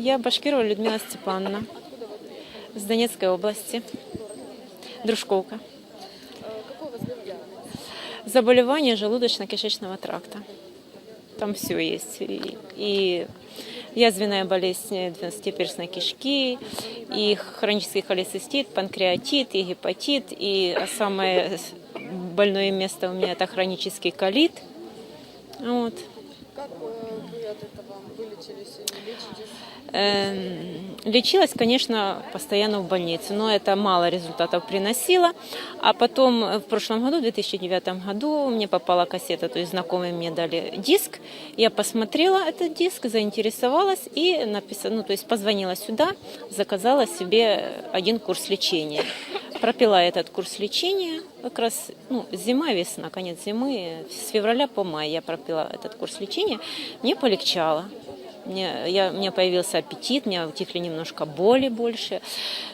Я Башкирова Людмила Степановна с Донецкой области, Дружковка. Заболевание желудочно-кишечного тракта. Там все есть. И, и язвенная болезнь 12-перстной кишки, и хронический холецистит, панкреатит, и гепатит, и самое больное место у меня это хронический колит. Вот. Как э, вы от этого вылечились или лечитесь? Эм, Лечилась, конечно, постоянно в больнице, но это мало результатов приносило. А потом э, в прошлом году, в 2009 году, мне попала кассета, то есть знакомые мне дали диск. Я посмотрела этот диск, заинтересовалась и написала, ну, то есть позвонила сюда, заказала себе один курс лечения. Пропила этот курс лечения, как раз ну, зима, весна, конец зимы, с февраля по май я пропила этот курс лечения, мне полегчало. Мне, я, у меня появился аппетит, у меня утихли немножко боли больше,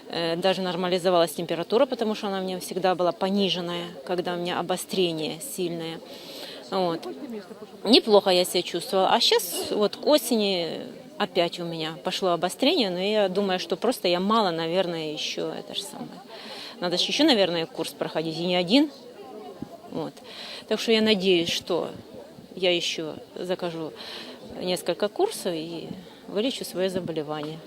э, даже нормализовалась температура, потому что она у меня всегда была пониженная, когда у меня обострение сильное. Вот. Неплохо я себя чувствовала. А сейчас вот к осени опять у меня пошло обострение, но я думаю, что просто я мало, наверное, еще это же самое. Надо же еще, наверное, курс проходить, и не один. Вот. Так что я надеюсь, что я еще закажу несколько курсов и вылечу свое заболевание.